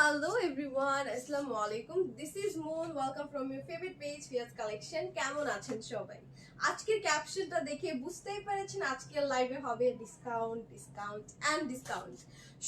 Hello everyone, Assalamu alaikum. This is Moon. Welcome from your favorite page, Fias Collection. কেমন আছেন সবাই আজকের ক্যাপশনটা দেখে বুঝতেই পেরেছেন আজকের লাইভে হবে ডিসকাউন্ট ডিসকাউন্ট অ্যান্ড ডিসকাউন্ট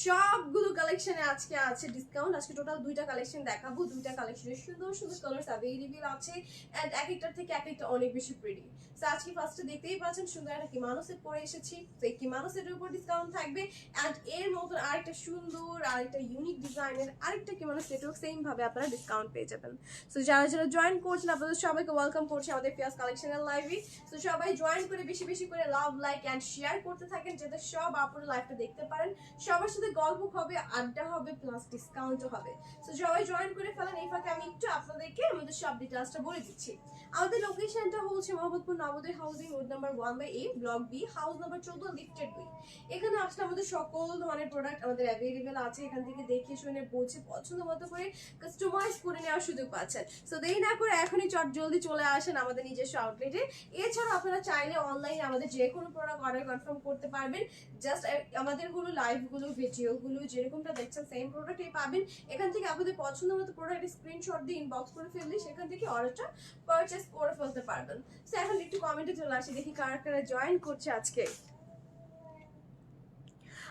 সবগুলো কালেকশনে আজকে আছে ডিসকাউন্ট আজকে টোটাল দুইটা কালেকশন দেখাবো। দুইটা কালেকশনের সুন্দর সুন্দর কালার্স অ্যাভেলেবল আছে অ্যান্ড এক একটার থেকে এক একটা অনেক বেশি প্রিটি তো আজকে ফার্স্টে দেখতেই পাচ্ছেন সুন্দর একটা কিমানো সেট পরে এসেছি। তো এই কিমানো সেটের উপর ডিসকাউন্ট থাকবে অ্যান্ড এর মতন আরেকটা সুন্দর, আরেকটা ইউনিক ডিজাইনের আরেকটা কিমানো সেটও সেম ভাবে আপনারা ডিসকাউন্ট পেয়ে যাবেন। সো যারা যারা জয়েন করছেন, আপনাদের সবাইকে ওয়েলকাম করছি আমাদের পিয়াস কালেকশনের লাইভে তো সবাই জয়েন করে বেশি বেশি করে লাভ লাইক অ্যান্ড শেয়ার করতে থাকেন যাতে সব আপনারা লাইভটা দেখতে পারেন। সবার সাথে গল্প হবে, আড্ডা হবে প্লাস ডিসকাউন্টও হবে। তো সবাই জয়েন করে ফেলেন। এই ফাঁকে আমি একটু আপনাদেরকে আমাদের সব ডিটেলসটা বলে দিচ্ছি। আমাদের লোকেশনটা হচ্ছে Mohammadpur Nabodoy housing road number one by A block B house number চোদ্দ লিফটেড দুই এখানে আসলে আমাদের সকল ধরনের প্রোডাক্ট আমাদের অ্যাভেলেবেল আছে। এখান থেকে দেখে শুনে বুঝে পছন্দ মতো করে কাস্টমাইজ করে নেওয়ার সুযোগ পাচ্ছেন। সো দেরি না করে এখনই চট জলদি চলে আসেন আমাদের নিজস্ব আউটলেটে এছাড়া আপনারা চাইলে অনলাইনে আমাদের যে কোনো প্রোডাক্ট অর্ডার কনফার্ম করতে পারবেন। জাস্ট আমাদেরগুলো লাইভগুলো ভিডিওগুলো যেরকমটা দেখছেন সেম প্রোডাক্টই পাবেন। এখান থেকে আপনাদের পছন্দ মতো প্রোডাক্ট স্ক্রিনশট দিয়ে ইনবক্স করে ফেললে সেখান থেকে অর্ডারটা পারচেস করে ফেলতে পারবেন। সো এখন একটু কমেন্টে চলে আসি, দেখি কারা কারা জয়েন করছে আজকে।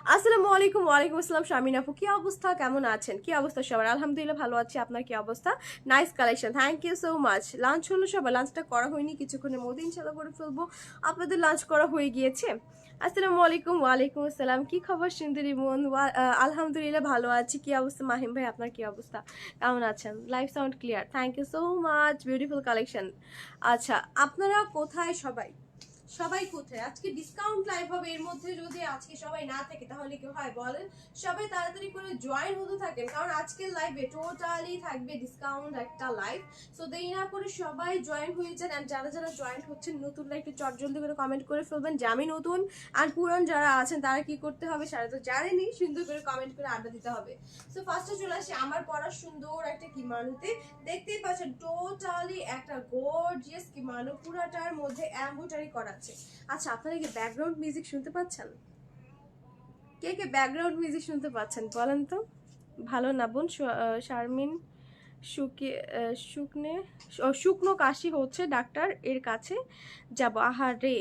আসসালামু আলাইকুম, ওয়ালাইকুম আসসালাম। শামিন আপু, কি অবস্থা? কেমন আছেন? কি অবস্থা সবার? আলহামদুলিল্লাহ ভালো আছি। আপনার কি অবস্থা? Nice collection thank you so much lunch হলো সবার লাঞ্চটা করা হয়নি, কিছুক্ষণের মধ্যে ইনশাল্লাহ করে ফেলব। আপনাদের লাঞ্চ করা হয়ে গিয়েছে। আসসালামু আলাইকুম, ওয়ালাইকুম আসসালাম। কি খবর সুন্দরী ওয়া- আলহামদুলিল্লাহ ভালো আছি। কি অবস্থা? মাহিম ভাই, আপনার কি অবস্থা? কেমন আছেন? Life sound clear thank you so much beautiful collection আচ্ছা আপনারা কোথায় সবাই? সবাই কোথায়? আজকে ডিসকাউন্ট লাইভ হবে, এর মধ্যে যদি আজকে সবাই না থাকে, তাহলে কি হয় বলেন? সবাই তাড়াতাড়ি করে জয়েন হতে থাকেন, কারণ আজকের লাইভে টোটালি থাকবে ডিসকাউন্ট একটা লাইভ সো দেরি না করে সবাই জয়েন হয়ে যান অ্যান্ড যারা যারা জয়েন হচ্ছেন নতুনরা একটু চট জলদি করে কমেন্ট করে ফেলবেন, যে আমি নতুন আর পুরন যারা আছেন, তারা কি করতে হবে সারা তো জানেনি সুন্দর করে কমেন্ট করে আড্ডা দিতে হবে। সো ফার্স্টে চলে আসি, আমার পড়া সুন্দর একটা কিমানুতে। দেখতেই পাচ্ছেন টোটালি একটা গর্জিয়াস কিমানু, পুরাটার মধ্যে এম্বোটারি করা। আছে আচ্ছা আপনারা কি ব্যাকগ্রাউন্ড মিউজিক শুনতে পাচ্ছেন? কে কে ব্যাকগ্রাউন্ড মিউজিক শুনতে পাচ্ছেন বলেন তো? ভালো না বোন শারমিন শুকে শুকনে শুকনো কাশি হচ্ছে ডাক্তার এর কাছে। যাব আহা রে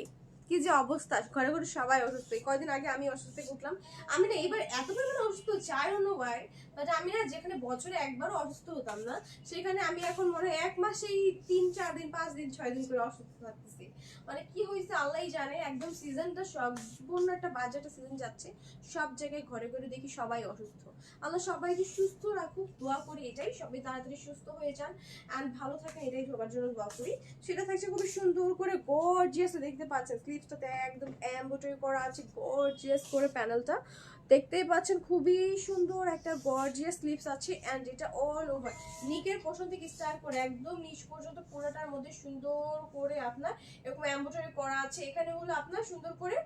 কি যে অবস্থা? ঘরে ঘরে সবাই অসুস্থ। কয়দিন আগে আমি অসুস্থ উঠলাম। আমি না এবার এত পরিমাণে অসুস্থ হচ্ছে আই ডোন্ট ওয়াই বাট আমি না যেখানে বছরে একবারও অসুস্থ হতাম না, সেখানে আমি এখন মনে হয় এক মাসেই তিন, চার দিন, পাঁচ দিন, ছয় দিন করে অসুস্থ থাকতেছি। মানে কি হয়েছে আল্লাহই জানে, একদম সিজনটা সম্পূর্ণ একটা বাজে একটা সিজন যাচ্ছে। সব জায়গায় ঘরে ঘরে দেখি সবাই অসুস্থ। আল্লাহ সবাইকে সুস্থ রাখুক, দোয়া করি এটাই, সবাই তাড়াতাড়ি সুস্থ হয়ে যান অ্যান্ড ভালো থাকেন, এটাই সবার জন্য দোয়া করি। সেটা থাকছে খুবই সুন্দর করে গর্জিয়াস দেখতে পাচ্ছেন স্লিপসটাতে একদম এম্বোটারি করা আছে গর্জিয়াস করে প্যানেলটা দেখতেই পাচ্ছেন, খুবই সুন্দর একটা গর্জিয়াস স্লিপস আছে অ্যান্ড এটা অল ওভার নিকের পোষণ থেকে স্টার্ট করে একদম নিচ পর্যন্ত পুরোটার মধ্যে সুন্দর করে আপনার এরকম এম্বোটারি করা আছে। এখানে হলো আপনার সুন্দর করে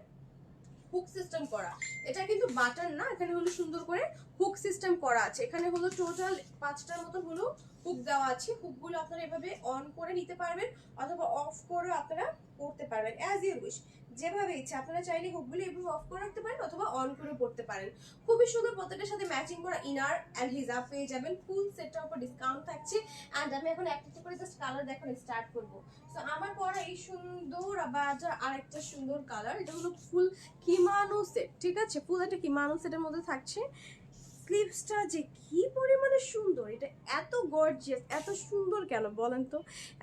হুক সিস্টেম করা। এটা কিন্তু বাটার না, এখানে হলো সুন্দর করে হুক সিস্টেম করা আছে। এখানে হলো টোটাল পাঁচটার মতন হলো হুক দেওয়া আছে। হুকগুলো আপনারা এভাবে অন করে নিতে পারবেন, অথবা অফ করে আপনারা করতে পারবেন অ্যাজ ইউ উইশ যেভাবে ইচ্ছা, আপনারা চাইলে হুকগুলো এভাবে অফ করে রাখতে পারেন অথবা অন করে পড়তে পারেন। খুবই সুন্দর প্রত্যেকটার সাথে ম্যাচিং করা ইনার অ্যান্ড হিজাব পেয়ে যাবেন। ফুল সেটটার উপর ডিসকাউন্ট থাকছে। অ্যান্ড আমি এখন একটা একটা করে জাস্ট কালার দেখানো স্টার্ট করব। তো আমার পরা এই সুন্দর বাজার আরেকটা সুন্দর কালার এটা হলো ফুল কিমানো সেট ঠিক আছে? ফুল একটা কিমানো সেটের মধ্যে থাকছে। স্লিভসটা যে কি পরিমাণে সুন্দর, এটা এত গর্জিয়াস এত সুন্দর কেন বলেন তো?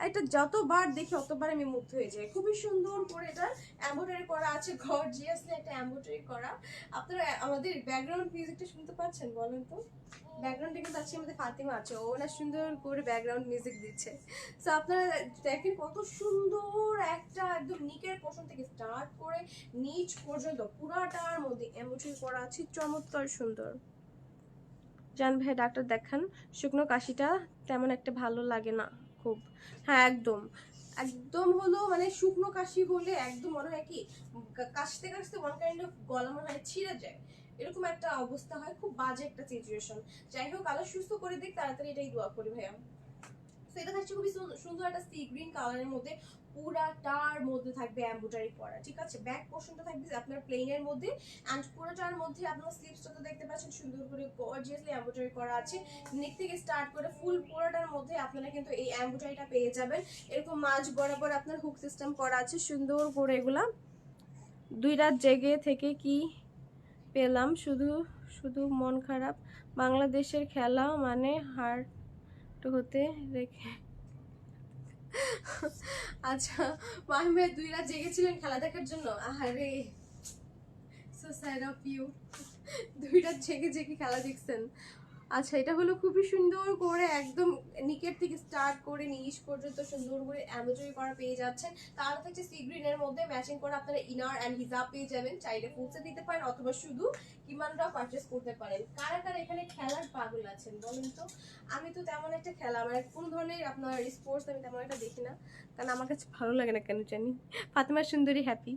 এটা যতবার দেখি অতবার আমি মুগ্ধ হয়ে যাই। খুবই সুন্দর করে এটা এম্বোটারি করা আছে গর্জিয়াসলি একটা এম্বোটারি করা। আপনারা, আমাদের ব্যাকগ্রাউন্ড মিউজিকটা শুনতে পাচ্ছেন বলেন তো? ব্যাকগ্রাউন্ডে কিন্তু আছে আমাদের ফাতিমা আছে, ও না সুন্দর করে ব্যাকগ্রাউন্ড মিউজিক দিচ্ছে। তো আপনারা দেখেন কত সুন্দর একটা একদম নিকের পোষণ থেকে স্টার্ট করে নিচ পর্যন্ত পুরাটার মধ্যে এমোটরি করা আছে, চমৎকার সুন্দর। জান ভাই, ডাক্তার দেখান। শুকনো কাশিটা তেমন একটা ভালো লাগে না খুব। হ্যাঁ একদম। একদম হলো মানে শুকনো কাশি হলে একদম মনে হয় কি কাশতে কাশতে ওয়ান কাইন্ড অফ গলা মনে হয় ছিঁড়ে যায়। এরকম একটা অবস্থা হয়, খুব বাজে একটা সিচুয়েশন যাই হোক আল্লাহ সুস্থ করে দিক, তাড়াতাড়ি এটাই দোয়া করি ভাইয়া। তো এটা থাকছে খুবই সুন্দর একটা সি গ্রিন কালারের মধ্যে পুরাটার মধ্যে থাকবে এমব্রয়ডারি করা ঠিক আছে? ব্যাক পোর্শনটা থাকবে আপনার প্লেনের মধ্যে অ্যান্ড পুরোটার মধ্যে আপনার স্লিভসটা তো দেখতে পাচ্ছেন, সুন্দর করে গর্জিয়াসলি এমব্রয়ডারি করা আছে। নেক থেকে স্টার্ট করে ফুল পুরোটার মধ্যে আপনারা কিন্তু এই এমব্রয়ডারিটা পেয়ে যাবেন। এরকম মাঝ বরাবর আপনার হুক সিস্টেম করা আছে, সুন্দর করে এগুলা। দুই রাত জেগে থেকে কি পেলাম? শুধু শুধু মন খারাপ। বাংলাদেশের খেলা মানে হার হতে রেখে আচ্ছা মাহমেদ দুই রাত জেগেছিলেন খেলা দেখার জন্য? আহারে সো স্যাড অফ ইউ দুই রাত জেগে জেগে খেলা দেখছেন। আচ্ছা এটা হলো খুবই সুন্দর করে একদম নিকের থেকে স্টার্ট করে নিচ পর্যন্ত সুন্দর করে এমব্রয়ডারি করা পেয়ে যাচ্ছেন। তার থাকছে সি গ্রিনের মধ্যে ম্যাচিং করে আপনারা ইনার অ্যান্ড হিজাব পেয়ে যাবেন। চাইলে ফুলসে দিতে পারেন অথবা শুধু কিমানটাও পারচেস করতে পারেন। কারা কারা এখানে খেলার পাগল আছেন বলেন তো? আমি তো তেমন একটা খেলা আমার কোন ধরনের আপনার স্পোর্টস আমি তেমন একটা দেখি না। কারণ আমার কাছে ভালো লাগে না কেন জানি? ফাতেমা সুন্দরী হ্যাপি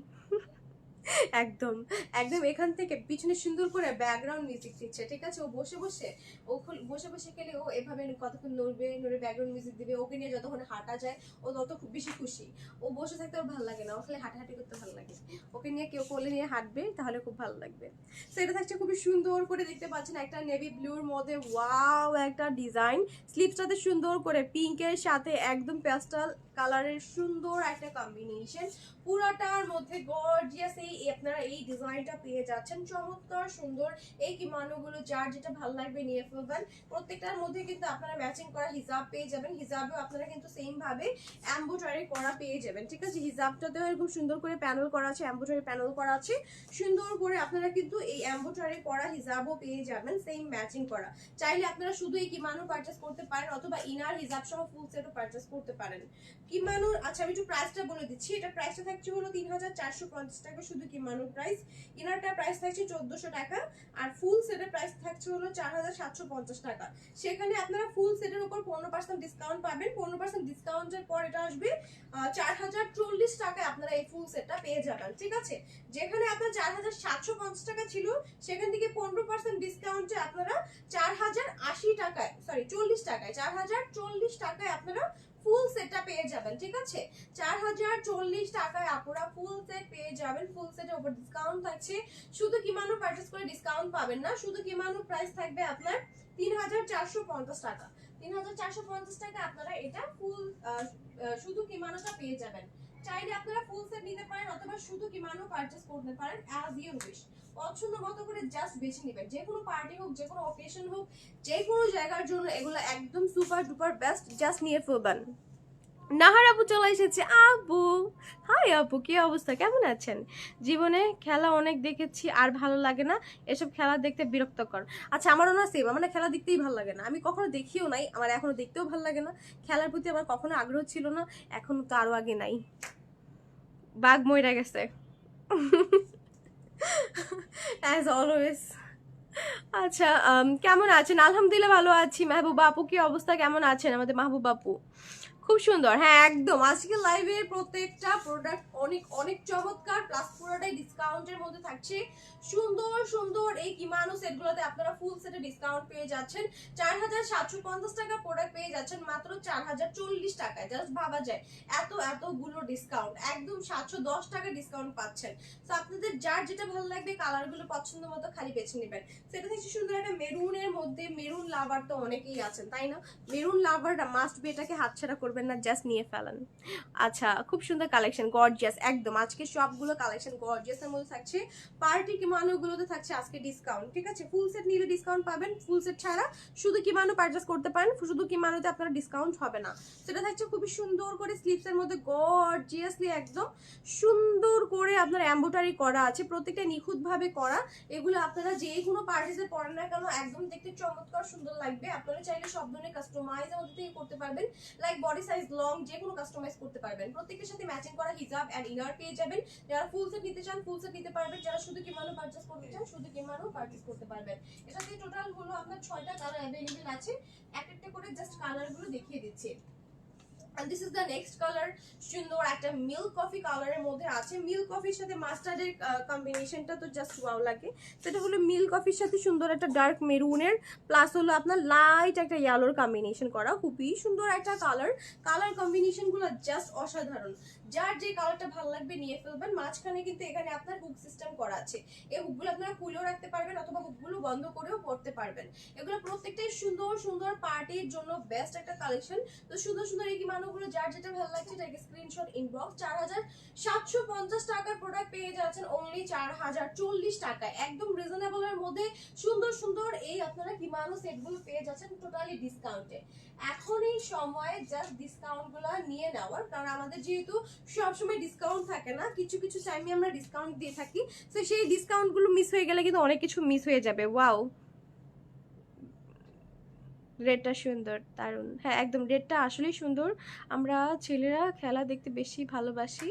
একদম একদম এখান থেকে পিছনে সুন্দর করে ব্যাকগ্রাউন্ড মিউজিক দিচ্ছে, ঠিক আছে? ও বসে বসে, ও খুল- বসে বসে গেলে ও এভাবে কতক্ষণ নড়বে, নড়ে ব্যাকগ্রাউন্ড মিউজিক দিবে, ওকে নিয়ে যতক্ষণ হাঁটা যায়, ও তত খুব বেশি খুশি। ও বসে থাকতে ওর ভালো লাগে না, ও খালি হাঁটাহাঁটি করতে ভালো লাগে। ওকে নিয়ে কেউ কোলে নিয়ে হাঁটবে, তাহলে খুব ভালো লাগবে। তো এটা থাকছে খুবই সুন্দর করে দেখতে পাচ্ছেন একটা নেভি ব্লুর মধ্যে ওয়াও একটা ডিজাইন স্লিপসটাতে সুন্দর করে পিঙ্কের সাথে একদম প্যাস্টাল কালারের সুন্দর একটা কম্বিনেশন পুরাটার মধ্যে গর্জিয়াস এই আপনারা এই ডিজাইনটা পেয়ে যাচ্ছেন। চমৎকার, সুন্দর এই কিমানোগুলো যার যেটা ভালো লাগবে নিয়ে ফেলবেন। প্রত্যেকটার মধ্যে কিন্তু আপনারা ম্যাচিং করা হিজাব পেয়ে যাবেন। হিজাবেও আপনারা কিন্তু সেম ভাবে এম্বোটারি করা পেয়ে যাবেন, ঠিক আছে? হিজাবটাতেও এরকম সুন্দর করে প্যানেল করা আছে এম্বোটারি প্যানেল করা আছে। সুন্দর করে আপনারা কিন্তু এই এম্বোটারি করা হিজাবও পেয়ে যাবেন সেম ম্যাচিং করা। চাইলে আপনারা শুধু এই কিমানো পারচেস করতে পারেন, অথবা ইনার হিজাব সহ ফুল সেটও পারচেস করতে পারেন। কিমানোর আচ্ছা আমি একটু প্রাইসটা বলে দিচ্ছি। এটা প্রাইসটা থাকছে হলো তিন হাজার চারশো পঞ্চাশ টাকা শুধু কিমানোর প্রাইস ইনারটার প্রাইস থাকছে চোদ্দশো টাকা, আর ফুল সেটের প্রাইস থাকছে হলো চার হাজার সাতশো পঞ্চাশ টাকা। সেখানে আপনারা ফুল সেটের উপর পনেরো পার্সেন্ট ডিসকাউন্ট পাবেন। পনেরো পার্সেন্ট ডিসকাউন্টের পর এটা আসবে চার হাজার চল্লিশ টাকায় আপনারা এই ফুল সেটটা পেয়ে যাবেন, ঠিক আছে? যেখানে আপনার চার হাজার সাতশো পঞ্চাশ টাকা ছিল, সেখান থেকে পনেরো পার্সেন্ট ডিসকাউন্টে আপনারা চার হাজার আশি টাকায় সরি চল্লিশ টাকায়, চার হাজার চল্লিশ টাকায় আপনারা ফুল সেটটা পেয়ে যাবেন, ঠিক আছে? চার হাজার চল্লিশ টাকায় আপনারা ফুল সেট পেয়ে যাবেন ফুল সেটের উপর ডিসকাউন্ট থাকছে। শুধু কিমানো পারচেস করে ডিসকাউন্ট পাবেন না, শুধু কিমানো প্রাইস থাকবে আপনার তিন হাজার চারশো পঞ্চাশ টাকা। তিন হাজার চারশো পঞ্চাশ টাকা আপনারা এটা ফুল শুধু কিমানোটা পেয়ে যাবেন। চাইলে আপনারা ফুল সেট নিতে পারেন অথবা শুধু কিমানো পারচেস করতে পারেন অ্যাজ ইউর উইশ পছন্দ মতো করে জাস্ট বেছে নেবেন। যে কোনো পার্টি হোক, যে কোনো অকেশন হোক, যে কোনো জায়গার জন্য এগুলো একদম সুপার ডুপার বেস্ট জাস্ট নিয়ে ফেলবেন। নাহার আপু চলে এসেছে। আপু হাই আপু, কি অবস্থা? কেমন আছেন? জীবনে খেলা অনেক দেখেছি, আর ভালো লাগে না। এসব খেলা দেখতে বিরক্তকর। আচ্ছা আমারও না সেম আমার খেলা দেখতেই ভালো লাগে না। আমি কখনো দেখিও নাই, আমার এখনও দেখতেও ভালো লাগে না। খেলার প্রতি আমার কখনো আগ্রহ ছিল না, এখন তো আরও আগে নাই। বাঘ মইরা গেছে। অ্যাজ অলওয়েজ আচ্ছা কেমন আছেন? আলহামদুলিল্লাহ ভালো আছি। মাহবুব আপু কি অবস্থা? কেমন আছেন আমাদের মাহবুব আপু? খুব সুন্দর। হ্যাঁ একদম। আজকে লাইভের প্রত্যেকটা প্রোডাক্ট অনেক অনেক চমৎকার। প্লাস পুরোটাই ডিসকাউন্টের মধ্যে থাকছে। সুন্দর সুন্দর এই কিমানো সেটগুলোতে আপনারা ফুল সেটে ডিসকাউন্ট পেয়ে যাচ্ছেন। চার হাজার সাতশো পঞ্চাশ টাকা প্রোডাক্ট পেয়ে যাচ্ছেন, মাত্র চার হাজার চল্লিশ টাকায়। জাস্ট ভাবা যায়, এত, এতগুলো ডিসকাউন্ট একদম সাতশো দশ টাকা ডিসকাউন্ট পাচ্ছেন। তো আপনাদের যার যেটা ভালো লাগবে কালারগুলো পছন্দ মতো খালি বেছে নেবেন। সেটা থেকে সুন্দর একটা মেরুনের মধ্যে, মেরুন লাভার তো অনেকেই আছেন, তাই না? মেরুন লাভারটা মাস্ট বি এটাকে হাতছাড়া করবেন না জাস্ট নিয়ে ফেলেন। আচ্ছা খুব সুন্দর কালেকশন গর্জিয়াস একদম। আজকে সবগুলো কালেকশন গর্জিয়াস এর মধ্যে থাকছে। পার্টি কিমানোগুলোতে থাকছে আজকে ডিসকাউন্ট ঠিক আছে? ফুল সেট নিলে ডিসকাউন্ট পাবেন ফুল সেট ছাড়া শুধু কিমানো পারচেস করতে পারেন, শুধু কিমানোতে আপনার ডিসকাউন্ট হবে না। সেটা থাকছে খুবই সুন্দর করে স্লিপসের মধ্যে গর্জিয়াসলি একদম সুন্দর করে আপনার এম্বোটারি করা আছে, প্রত্যেকটা নিখুঁতভাবে করা। এগুলো আপনারা যে কোনো পার্টিসে পরেন না কেন, একদম দেখতে চমৎকার সুন্দর লাগবে। আপনারা চাইলে সব ধরনের কাস্টমাইজের মধ্যে থেকে করতে পারবেন। লাইক বডি সাইজ লং যে কোনো কাস্টমাইজ করতে পারবেন। প্রত্যেকের সাথে ম্যাচিং করা হিজাব অ্যান্ড ইনার পেয়ে যাবেন। যারা ফুল সেট নিতে চান ফুল সেট নিতে পারবেন। যারা শুধু কিমানো পারচেস করতে চান, শুধু করতে পারবেন। এটাতে টোটাল হলো আপনার ছয়টা কালার অ্যাভেলেবেল আছে। এক একটা করে জাস্ট কালারগুলো দেখিয়ে দিচ্ছি। And this is the next color, সুন্দর একটা মিল্ক কফি কালারের মধ্যে আছে। মিল্ক কফির সাথে মাস্টার্ডের কম্বিনেশনটা তো জাস্ট ওয়াও লাগে। সেটা হলো মিল্ক কফির সাথে সুন্দর একটা ডার্ক মেরুনের প্লাস হলো আপনার লাইট একটা ইয়েলোর কম্বিনেশন করা। খুবই সুন্দর একটা কালার কালার কম্বিনেশনগুলো জাস্ট অসাধারণ। যার যে কালারটা ভালো লাগবে নিয়ে ফেলবেন। মাঝখানে কিন্তু এখানে আপনার হুক সিস্টেম করা আছে। এই হুকগুলো আপনারা খুলেও রাখতে পারবেন অথবা হুকগুলো বন্ধ করেও পড়তে পারবেন। এগুলো প্রত্যেকটাই সুন্দর সুন্দর পার্টির জন্য বেস্ট একটা কালেকশন তো সুন্দর সুন্দর এই মানগুলো যার যেটা ভালো লাগছে এটাকে স্ক্রিনশট ইনবক্স চার হাজার সাতশো পঞ্চাশ টাকার প্রোডাক্ট পেয়ে যাচ্ছেন অনলি চার হাজার চল্লিশ টাকায়। একদম রিজনেবল এর মধ্যে সুন্দর সুন্দর এই আপনারা কিমানো সেটগুলো পেয়ে যাচ্ছেন টোটালি ডিসকাউন্টে এখন এই সময় জাস্ট ডিসকাউন্টগুলো নিয়ে নেওয়ার, কারণ আমাদের যেহেতু সবসময় ডিসকাউন্ট থাকে না। কিছু কিছু টাইমে আমরা ডিসকাউন্ট দিয়ে থাকি। তো সেই ডিসকাউন্টগুলো মিস হয়ে গেলে কিন্তু অনেক কিছু মিস হয়ে যাবে। ওয়াও রেডটা সুন্দর, দারুণ। হ্যাঁ একদম রেডটা আসলেই সুন্দর। আমরা ছেলেরা খেলা দেখতে বেশি ভালোবাসি।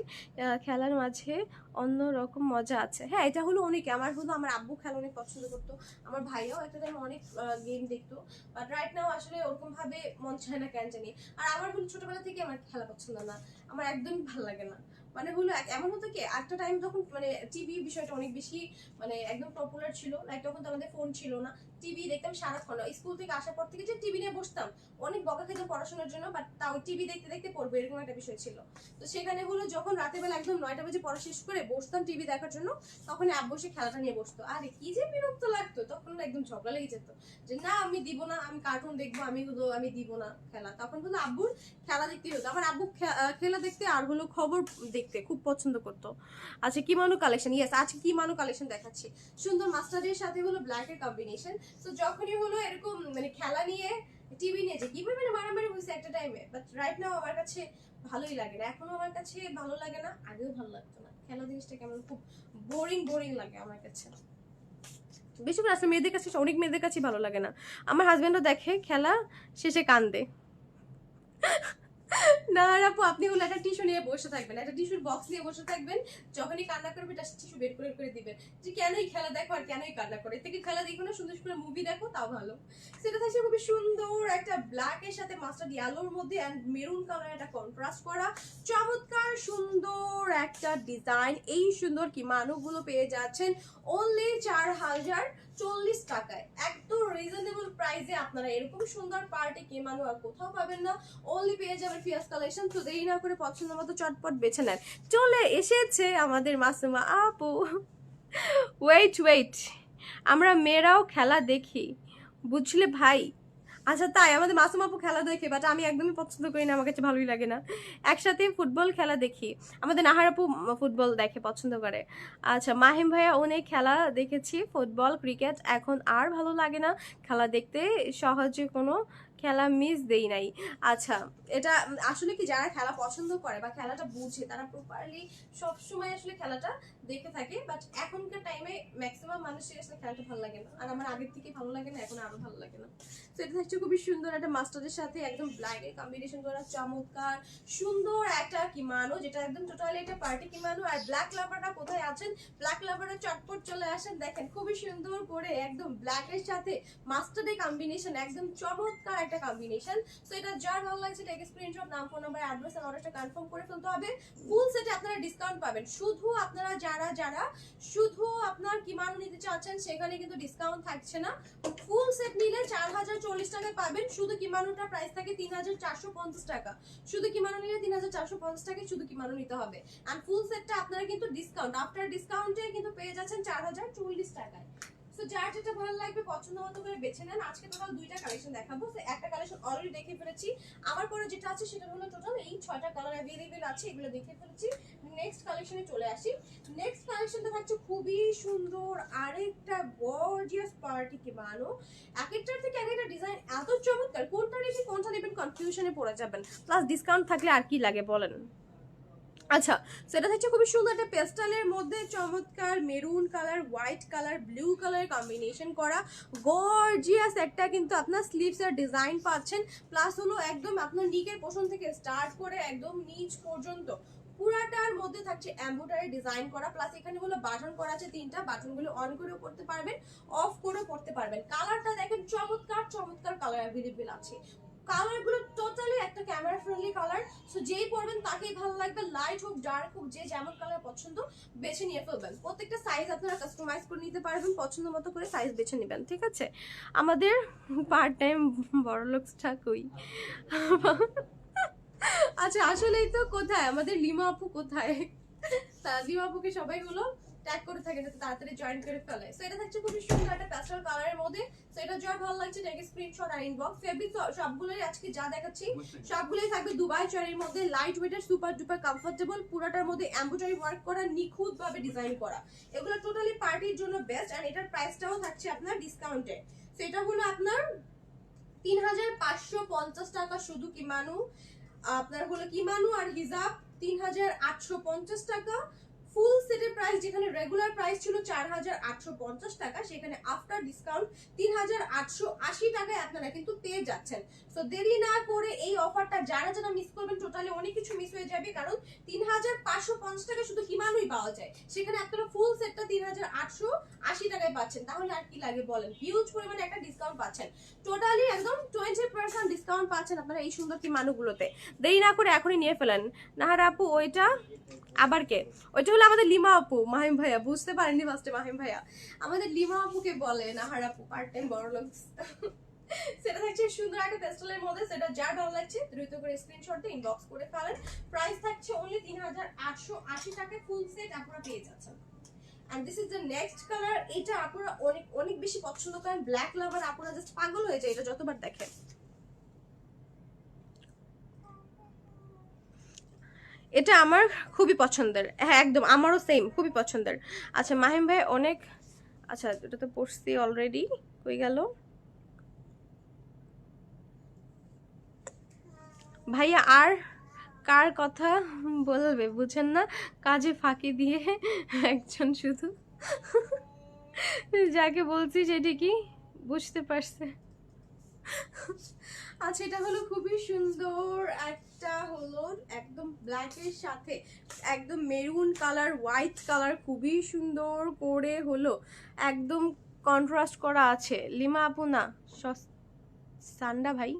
খেলার মাঝে অন্য রকম মজা আছে। হ্যাঁ এটা হলো অনেকে। আমার হলো, আমার আব্বু খেলা অনেক পছন্দ করতো। আমার ভাইয়াও একটা টাইম অনেক গেম দেখতো। বাট রাইট নাও আসলে ওরকমভাবে মন চায় না, কেন জানি। আর আমার হলো ছোটবেলা থেকে আমার খেলা পছন্দ না। আমার একদমই ভালো লাগে না। মানে হলো এমন হতো কি, একটা টাইম যখন মানে টিভি বিষয়টা অনেক বেশি মানে একদম পপুলার ছিল লাইক তখন তো আমাদের ফোন ছিল না। টিভি দেখতাম সারাক্ষণ। স্কুল থেকে আসার পর থেকে যে টিভি নিয়ে বসতাম, অনেক বকা খেতাম পড়াশোনার জন্য বাট তাও টিভি দেখতে দেখতে পড়ব, এরকম একটা বিষয় ছিল। তো সেখানে হলো যখন রাতের বেলা একদম নয়টা বাজে পড়া শেষ করে বসতাম টিভি দেখার জন্য তখন আব্বু সে খেলাটা নিয়ে বসতো। আরে কি যে বিরক্ত লাগতো, তখন একদম ঝগড়া লেগে যেত। যে না, আমি দিব না, আমি কার্টুন দেখব, আমি হলো আমি দিব না খেলা। তখন হলো আব্বুর খেলা দেখতে হতো। আমার আব্বু খেলা দেখতে আর হলো খবর দেখতে খুব পছন্দ করতো। আচ্ছা কিমানো কালেকশন ইয়েস আজকে কিমানো কালেকশন দেখাচ্ছি? সুন্দর মাস্টারের সাথে হলো ব্ল্যাক এর কম্বিনেশন তো যখনই হলো এরকম মানে খেলা নিয়ে টিভি নিয়ে যে কি মানে মারামারি হয়েছে একটা টাইমে বাট রাইট নাও আমার কাছে ভালোই লাগে না। এখনও আমার কাছে ভালো লাগে না, আগেও ভালো লাগতো না। খেলা জিনিসটা কেমন খুব বোরিং বোরিং লাগে আমার কাছে। বেশি করে আসলে মেয়েদের কাছে, অনেক মেয়েদের কাছে ভালো লাগে না। আমার হাজব্যান্ডও দেখে, খেলা শেষে কান্দে। না আপু, আপনি হলো একটা টিস্যু নিয়ে বসে থাকবেন, একটা টিস্যুর বক্স নিয়ে বসে থাকবেন, যখনই কান্না করবে এটা টিস্যু বের করে করে দিবেন। যে কেনই খেলা দেখো আর কেনই কান্না করে? থেকে খেলা দেখো না, সুন্দর করে মুভি দেখো, তাও ভালো। সেটা থাকছে খুবই সুন্দর একটা ব্ল্যাক এর সাথে মাস্টার ইয়ালোর মধ্যে অ্যান্ড মেরুন কালার একটা কন্ট্রাস্ট করা। চমৎকার সুন্দর একটা ডিজাইন এই সুন্দর কিমানোগুলো পেয়ে যাচ্ছেন। অনলি চার হাজার চল্লিশ টাকায়। একদম রিজনেবল প্রাইসে আপনারা এরকম সুন্দর পার্টি কিমানো আর কোথাও পাবেন না। অনলি পেয়ে যাবেন ফিয়াস কালেকশন তো দেরি না করে পছন্দ মতো চটপট বেছে নেন। চলে এসেছে আমাদের মাসুমা আপু। ওয়েট ওয়েট আমরা মেয়েরাও খেলা দেখি। বুঝলে ভাই আচ্ছা তাই, আমাদের মাসুম আপু খেলা দেখে বাট আমি একদমই পছন্দ করি না, আমার কাছে ভালোই লাগে না। একসাথে ফুটবল খেলা দেখি। আমাদের নাহার আপু ফুটবল দেখে, পছন্দ করে। আচ্ছা মাহিম ভাইয়া অনেক খেলা দেখেছি, ফুটবল, ক্রিকেট, এখন আর ভালো লাগে না। খেলা দেখতে সহজে কোনো খেলা মিস দেই নাই। আচ্ছা এটা আসলে কি যারা খেলা পছন্দ করে বা খেলাটা বুঝে, তারা প্রপারলি সব সময় আসলে খেলাটা দেখে থাকে বাট এখনকার টাইমে ম্যাক্সিমাম মানুষের আসলে খেলাটা ভালো লাগে না। আর আমার আগের থেকে ভালো লাগে না, এখন আরও ভালো লাগে না। তো এটা হচ্ছে খুবই সুন্দর একটা মাস্টারের সাথে একদম ব্ল্যাক এর কম্বিনেশন করা, চমৎকার, সুন্দর একটা কি কিমানো, যেটা একদম টোটালি একটা পার্টি কিমানো। আর ব্ল্যাক লাভাররা কোথায় আছেন? ব্ল্যাক লাভাররা চটপট চলে আসেন, দেখেন খুবই সুন্দর করে একদম ব্ল্যাকের সাথে মাস্টার্ডের কম্বিনেশন একদম চমৎকার একটা কম্বিনেশন সো এটা যার ভালো লাগছে টেক স্ক্রিনশট নাম ফোন নাম্বার অ্যাড্রেস আর অর্ডারটা কনফার্ম করে ফেলতে হবে। ফুল সেটে আপনারা ডিসকাউন্ট পাবেন। শুধু আপনারা যারা যারা, শুধু আপনার কিমানো নিতে চাচ্ছেন, সেখানে কিন্তু ডিসকাউন্ট থাকছে না। ফুল সেট নিলে চার হাজার চল্লিশ টাকায় পাবেন। শুধু কিমানোটার প্রাইস থাকে তিন হাজার চারশো পঞ্চাশ টাকা। শুধু কিমানো নিলে তিন হাজার চারশো পঞ্চাশ টাকায় শুধু কিমানো নিতে হবে। আর ফুল সেটটা আপনারা কিন্তু ডিসকাউন্ট আফটার ডিসকাউন্টে কিন্তু পেয়ে যাচ্ছেন চার হাজার চল্লিশ টাকায়। তো যার যেটা ভালো লাগবে, পছন্দ মতো করে বেছে নেন। আজকে টোটাল দুইটা কালেকশন দেখাবো। তো একটা কালেকশন অলরেডি দেখে ফেলেছি। আমার পরে যেটা আছে, সেটা হলো টোটাল এই ছয়টা কালার অ্যাভেলেবেল আছে, এগুলো দেখে ফেলেছি। নেক্সট কালেকশনে চলে আসি। নেক্সট কালেকশনটা থাকছে খুবই সুন্দর, আরেকটা গর্জিয়াস পার্টি কে মানো। এক একটার থেকে এক একটা ডিজাইন এত চমৎকার। কোনটা রেখে কোনটা নেবেন কনফিউশনে পড়ে যাবেন। প্লাস ডিসকাউন্ট থাকলে আর কি লাগে বলেন? আচ্ছা সেটা থাকছে খুবই সুন্দর একটা পেস্টালের মধ্যে চমৎকার maroon colour, white colour, blue colour combination করা গর্জিয়াস একটা কিন্তু আপনার স্লিভস এর ডিজাইন পাচ্ছেন। প্লাস হলো একদম আপনার নিকের পোষণ থেকে স্টার্ট করে একদম নিচ পর্যন্ত পুরাটার মধ্যে থাকছে এমব্রয়ডারি ডিজাইন করা। প্লাস এখানে হলো বাটন করা আছে তিনটা, বাটনগুলো অন করেও করতে পারবেন অফ করেও করতে পারবেন। কালারটা দেখেন চমৎকার চমৎকার কালার অ্যাভেলেবেল আছে। কালারগুলো টোটালি একটা ক্যামেরা ফ্রেন্ডলি কালার সো যেই পরবেন তাকেই ভালো লাগবে। লাইট হোক ডার্ক হোক, যে যেমন কালার পছন্দ, বেছে নিয়ে ফেলবেন। প্রত্যেকটা সাইজ আপনারা কাস্টমাইজ করে নিতে পারবেন, পছন্দ মতো করে সাইজ বেছে নেবেন, ঠিক আছে? আমাদের পার্ট টাইম বড় লোকসটা কই আচ্ছা আসলেই তো কোথায়? আমাদের লিমা আপু কোথায়? তা, লিমা আপুকে সবাই হলো ট্যাগ করে থাকে যাতে তাড়াতাড়ি জয়েন করে ফেলে। সো এটা থাকছে খুবই সুন্দর একটা প্যাস্টেল কালারের মধ্যে। সো এটা যার ভালো লাগছে টেক স্ক্রিনশট আর ইনবক্স ফেব্রিক সবগুলোই আজকে যা দেখাচ্ছি সবগুলোই থাকবে দুবাই চয়ের মধ্যে। লাইট ওয়েটের সুপার ডুপার কমফোর্টেবল পুরোটার মধ্যে এমব্রয়ডারি ওয়ার্ক করা নিখুঁত ভাবে ডিজাইন করা। এগুলো টোটালি পার্টির জন্য বেস্ট এন্ড এটার প্রাইসটাও থাকছে আপনার ডিসকাউন্টে সেটা হলো আপনার তিন হাজার পাঁচশো পঞ্চাশ টাকা শুধু কিমানু। আপনার হলো কিমানু আর হিজাব তিন হাজার আটশো পঞ্চাশ টাকা। ফুল সেটের প্রাইস যেখানে রেগুলার প্রাইস ছিল চার হাজার আটশো পঞ্চাশ টাকা, সেখানে আফটার ডিসকাউন্ট তিন হাজার আটশো আশি টাকায় আপনারা কিন্তু পেয়ে যাচ্ছেন। তো দেরি না করে এই অফারটা যারা যারা মিস করবেন টোটালি অনেক কিছু মিস হয়ে যাবে, কারণ তিন হাজার পাঁচশো পঞ্চাশ টাকা শুধু হিমানুই পাওয়া যায়। সেখানে আপনারা ফুল সেটটা তিন হাজার আটশো আশি টাকায় পাচ্ছেন। তাহলে আর কি লাগে বলেন? হিউজ পরিমাণে একটা ডিসকাউন্ট পাচ্ছেন। টোটালি একদম টোয়েন্টি পার্সেন্ট ডিসকাউন্ট পাচ্ছেন আপনারা এই সুন্দর কিমানুগুলোতে দেরি না করে এখনই নিয়ে ফেলেন। নাহার আপু, ওইটা আবার কে? ওইটা হলো আমাদের লিমা আপু, মাহিম ভাইয়া। বুঝতে পারেননি ফার্স্টে মাহিম ভাইয়া? আমাদের লিমা আপুকে বলে নাহার আপু পার্ট টাইম বড় লোক। সেটা থাকছে সুন্দর একটা পেস্টেলের মধ্যে, সেটা যার ভালো লাগছে, দ্রুত করে স্ক্রিনশট দিয়ে ইনবক্স করে ফেলেন। প্রাইস থাকছে অনলি তিন হাজার আটশো আশি টাকায় ফুল সেট আপনারা পেয়ে যাচ্ছেন। And this is the next colour এটা আপনারা অনেক অনেক বেশি পছন্দ করেন। ব্ল্যাক লাভার আপনারা জাস্ট পাগল হয়ে যায় এটা যতবার দেখেন। এটা আমার খুবই পছন্দের। হ্যাঁ একদম আমারও সেম খুবই পছন্দের। আচ্ছা মাহিম ভাই, অনেক আচ্ছা এটা তো পড়ছি অলরেডি কই গেল? ভাইয়া, আর কার কথা বলবে? বুঝেন না, কাজে ফাঁকি দিয়ে একজন শুধু যাকে বলছি সেটি কি? বুঝতে পারছে। আচ্ছা এটা হলো খুবই সুন্দর একটা হলো একদম ব্ল্যাকের সাথে একদম মেরুন কালার হোয়াইট কালার খুবই সুন্দর করে হলো একদম কন্ট্রাস্ট করা আছে। লিমা আপু, না সান্ডা ভাই?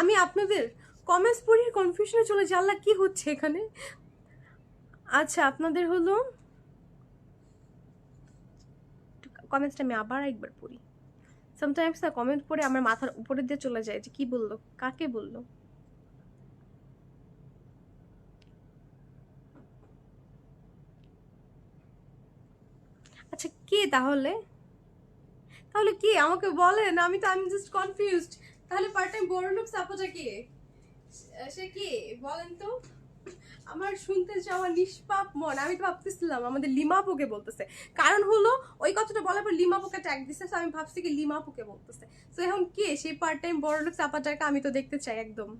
আমি আপনাদের কমেন্টস পড়িয়ে কনফিউশনে চলে জানলা কি হচ্ছে এখানে? আচ্ছা আপনাদের হলো কমেন্টসটা আমি আবার একবার পড়ি। সামটাইমস না কমেন্ট পড়ে আমার মাথার উপরে দিয়ে চলে যায় যে কি বলল, কাকে বলল। আচ্ছা কে তাহলে? তাহলে কে? আমাকে বলেন আমি তো আমি জাস্ট কনফিউজড তাহলে পার্ট টাইম বড় লোক সাপোটা কে সে কে? বলেন তো। আমার শুনতে চাওয়া নিষ্পাপ মন। আমি তো ভাবতেছিলাম, আমাদের লিমা পোকে বলতেছে। কারণ হলো, ওই কথাটা বলার পর লিমা পোকে ট্যাগ দিছে তো আমি ভাবছি কি লিমা পোকে বলতেছে। তো এখন কে? সেই পার্ট টাইম বড় লোক চাপাটাকে আমি তো দেখতে চাই একদম।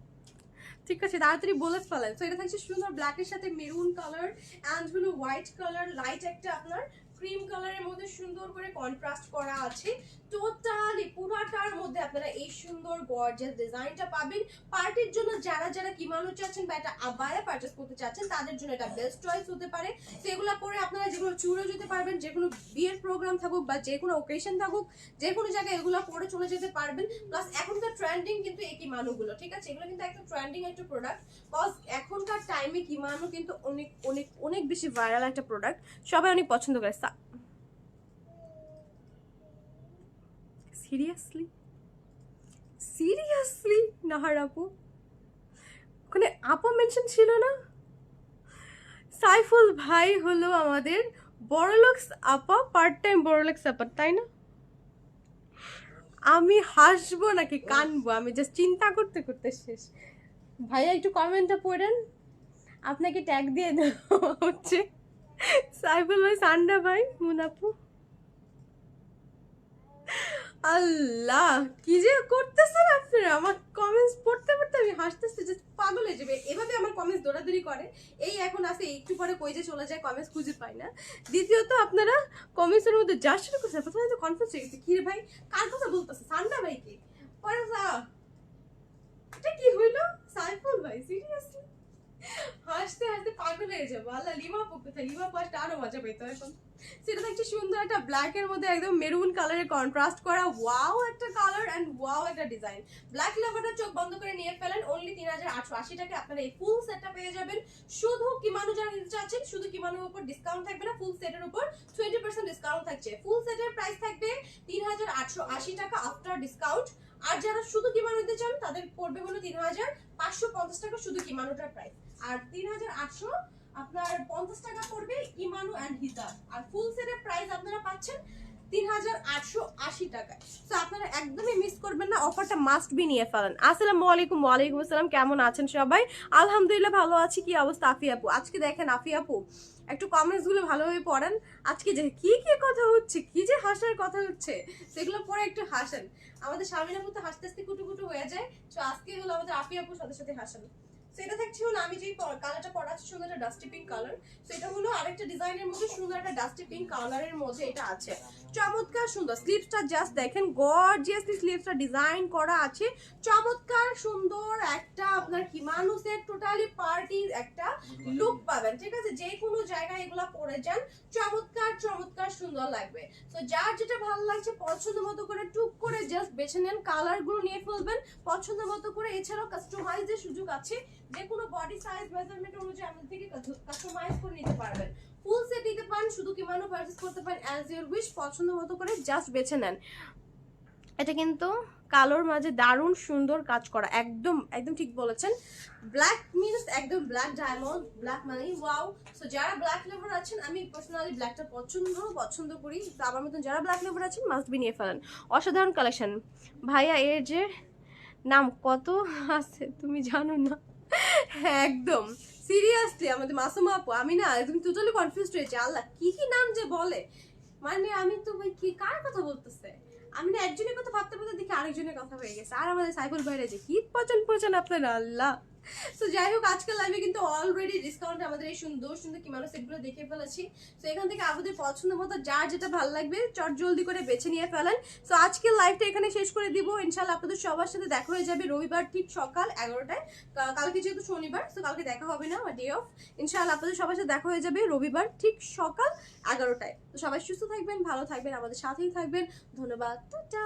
ঠিক আছে, তাড়াতাড়ি বলে ফেলেন। তো এটা থাকছে সুন্দর ব্ল্যাকের সাথে মেরুন কালার অ্যান্ড হলো হোয়াইট কালার লাইট একটা আপনার ক্রিম কালারের মধ্যে সুন্দর করে কন্ট্রাস্ট করা আছে। টোটালি পুরাটার মধ্যে আপনারা এই সুন্দর গর্জিয়াস ডিজাইনটা পাবেন। পার্টির জন্য যারা যারা কিমানো চাচ্ছেন বা একটা আবায়া পারচেস করতে চাচ্ছেন, তাদের জন্য এটা বেস্ট চয়েস হতে পারে। সেগুলো পরে আপনারা যেগুলো চুড়ে যেতে পারবেন যে কোনো বিয়ের প্রোগ্রাম থাকুক বা যে কোনো ওকেশন থাকুক যে কোনো জায়গায় এগুলো পরে চলে যেতে পারবেন। প্লাস এখনকার ট্রেন্ডিং কিন্তু এই কিমানোগুলো, ঠিক আছে? এগুলো কিন্তু একটা ট্রেন্ডিং একটা প্রোডাক্ট কজ এখনকার টাইমে কিমানো কিন্তু অনেক অনেক অনেক বেশি ভাইরাল একটা প্রোডাক্ট সবাই অনেক পছন্দ করে। সিরিয়াসলি সিরিয়াসলি নাহার আপু ওখানে আপা মেনশন ছিল না? সাইফুল ভাই হলো আমাদের বড়লোকস আপা পার্ট টাইম বড়লোকস আপা, তাই না? আমি হাসবো নাকি কানবো? আমি জাস্ট চিন্তা করতে করতে শেষ। ভাইয়া একটু কমেন্টটা পড়েন। আপনাকে ট্যাগ দিয়ে দেওয়া হচ্ছে। সাইফুল ভাই সান্ডা ভাই মুনাপু আল্লাহ, কি যে করতেছেন আপনারা? আমার কমেন্টস পড়তে পড়তে আমি হাসতেছি যে পাগল হয়ে যাবে। এভাবে আমার কমেন্টস দৌড়াদৌড়ি করে। এই এখন আসে একটু পরে কই যে চলে যায় কমেন্টস খুঁজে পাই না। দ্বিতীয়ত, আপনারা কমেন্টসের মধ্যে যা শুরু করছেন প্রথমে তো কনফিউজ হয়ে গেছে। কি রে ভাই, কার কথা বলতেছে? সান্ডা ভাই কি? পরে এটা কি হইল? সাইফুল ভাই সিরিয়াসলি হাসতে হাসতে পাগল হয়ে যাব। আল্লাহ, লিমা কোথায়? লিমা পাশটা আরও মজা পেতো এখন। সেটা থাকছে সুন্দর একটা ব্ল্যাক এর মধ্যে একদম মেরুন কালারের কন্ট্রাস্ট করা। ওয়াও একটা কালার এন্ড ওয়াও একটা ডিজাইন ব্ল্যাক লেভারটা চোখ বন্ধ করে নিয়ে ফেলেন অনলি তিন হাজার আটশো আশি টাকা আপনারা এই ফুল সেটটা পেয়ে যাবেন। শুধু কিমানো যারা নিতে চাচ্ছেন, শুধু কিমানোর উপর ডিসকাউন্ট থাকবে না ফুল সেটের উপর টোয়েন্টি পার্সেন্ট ডিসকাউন্ট থাকছে। ফুল সেটের প্রাইস থাকবে তিন হাজার আটশো আশি টাকা আফটার ডিসকাউন্ট আর যারা শুধু কিমানো নিতে চান, তাদের পড়বে হলো তিন হাজার পাঁচশো পঞ্চাশ টাকা শুধু কিমানোটার প্রাইস আর তিন হাজার আটশো আপনার পঞ্চাশ টাকা পড়বে ইমানু অ্যান্ড হিজাব আর ফুল সেটের প্রাইস আপনারা পাচ্ছেন তিন হাজার আটশো আশি টাকায়। তো আপনারা একদমই মিস করবেন না অফারটা মাস্ট বি নিয়ে ফেলেন। আসসালামু আলাইকুম, ওয়ালাইকুম আসসালাম, কেমন আছেন সবাই? আলহামদুলিল্লাহ ভালো আছি, কি অবস্থা আফি আপু? আজকে দেখেন আফি আপু, একটু কমেন্টসগুলো ভালোভাবে পড়েন। আজকে যে কি কি কথা হচ্ছে, কি যে হাসার কথা হচ্ছে, সেগুলো পরে একটু হাসেন। আমাদের স্বামীর আপু তো হাসতে হাসতে কুটু কুটু হয়ে যায়। তো আজকে হলো আমাদের আফি আপুর সাথে সাথে হাসান তো এটা থাকছে হলো আমি যেই কালারটা পরাচ্ছি, সুন্দর একটা ডাস্টি পিঙ্ক কালার এটা হলো আরেকটা ডিজাইনের মধ্যে সুন্দর একটা ডাস্টি পিঙ্ক কালারের মধ্যে এটা আছে। চমৎকার সুন্দর। স্লিভসটা জাস্ট দেখেন গর্জিয়াসলি স্লিভসটা ডিজাইন করা আছে। চমৎকার সুন্দর একটা আপনার কিমানুসের টোটালি পার্টির একটা লুক পাবেন, ঠিক আছে? যে কোনো জায়গায় এগুলো পরে যান, চমৎকার চমৎকার সুন্দর লাগবে। তো যার যেটা ভালো লাগছে, পছন্দ মতো করে টুক করে জাস্ট বেছে নেন কালারগুলো নিয়ে ফেলবেন। পছন্দ মতো করে এছাড়াও কাস্টমাইজের সুযোগ আছে। যে কোনো বডি সাইজ মেজারমেন্ট অনুযায়ী আমাদের থেকে কাস্টমাইজ করে নিতে পারবেন। ফুল সেট নিতে পারেন, শুধু কিমানো পারচেজ করতে পারেন অ্যাজ ইউর উইশ পছন্দ মতো করে জাস্ট বেছে নেন। এটা কিন্তু কালোর মাঝে দারুণ সুন্দর কাজ করা, একদম একদম ঠিক বলেছেন। ব্ল্যাক মিনস একদম ব্ল্যাক ডায়মন্ড ব্ল্যাক মানে ওয়াও সো যারা ব্ল্যাক লেভার আছেন, আমি পার্সোনালি ব্ল্যাকটা পছন্দ পছন্দ করি আমার মতন যারা ব্ল্যাক লেভার আছেন মাস্ট বি নিয়ে ফেলেন। অসাধারণ কালেকশন ভাইয়া, এর যে নাম কত আছে তুমি জানো না? একদম। সিরিয়াসলি আমাদের মাসুমা আপু, আমি না একদম টোটালি কনফিউজ হয়েছি। আল্লাহ, কি কি নাম যে বলে? মানে আমি তো ভাই, কি, কার কথা বলতেছে? আমি না একজনের কথা ভাবতে ভাবতে দেখি আরেকজনের কথা হয়ে গেছে। আর আমাদের সাইফুল ভাইরা যে কি পচন পচন আপনার, আল্লাহ। তো যাই হোক আজকাল লাইভে কিন্তু অলরেডি ডিসকাউন্টে আমাদের এই সুন্দর সুন্দর কিমানো সেটগুলো দেখে ফেলেছি। তো এখান থেকে আমাদের পছন্দ মতো যার যেটা ভালো লাগবে, চট জলদি করে বেছে নিয়ে ফেলেন। তো আজকের লাইভটা এখানে শেষ করে দিব। ইনশাল্লাহ আপনাদের সবার সাথে দেখা হয়ে যাবে রবিবার ঠিক সকাল এগারোটায়। কালকে যেহেতু শনিবার তো কালকে দেখা হবে না ডে অফ ইনশাল্লাহ আপনাদের সবার সাথে দেখা হয়ে যাবে রবিবার ঠিক সকাল এগারোটায়। তো সবাই সুস্থ থাকবেন, ভালো থাকবেন, আমাদের সাথেই থাকবেন। ধন্যবাদ। টাটা!